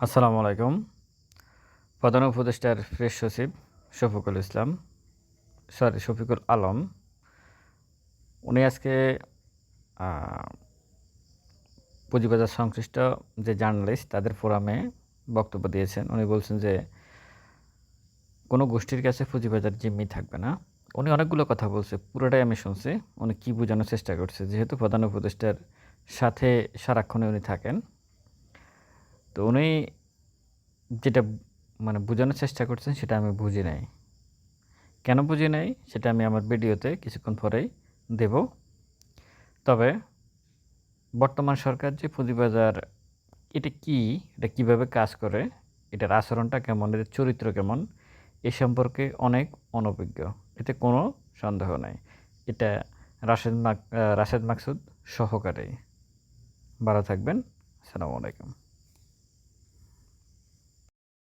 আসসালামু আলাইকুম। প্রধান উপদেষ্টার প্রেস সচিব শফিকুল ইসলাম, সরি, শফিকুল আলম। উনি আজকে পুঁজিবাজার সংশ্লিষ্ট যে জার্নালিস্ট, তাদের ফোরামে বক্তব্য দিয়েছেন। উনি বলছেন যে, কোনো গোষ্ঠীর কাছে পুঁজিবাজার জিম্মি থাকবে না। উনি অনেকগুলো কথা বলছে, পুরোটাই আমি শুনছি। উনি কী বোঝানোর চেষ্টা করছে? যেহেতু প্রধান উপদেষ্টার সাথে সারাক্ষণে উনি থাকেন। তো উনি যেটা মানে বোঝানোর চেষ্টা করছেন সেটা আমি বুঝি নাই। কেন বুঝি নাই? সেটা আমি আমার ভিডিওতে কিছুক্ষণ পরেই দেব। তবে বর্তমান সরকার যে পুঁজিবাজার, এটা কি? এটা কীভাবে কাজ করে? এটার আচরণটা কেমন? এদের চরিত্র কেমন? এ সম্পর্কে অনেক অনভিজ্ঞ। এতে কোনো সন্দেহ নাই। এটা রাশেদ মাক রাশেদ মাকসুদ সহকারে। ভালো থাকবেন। আসসালামু আলাইকুম।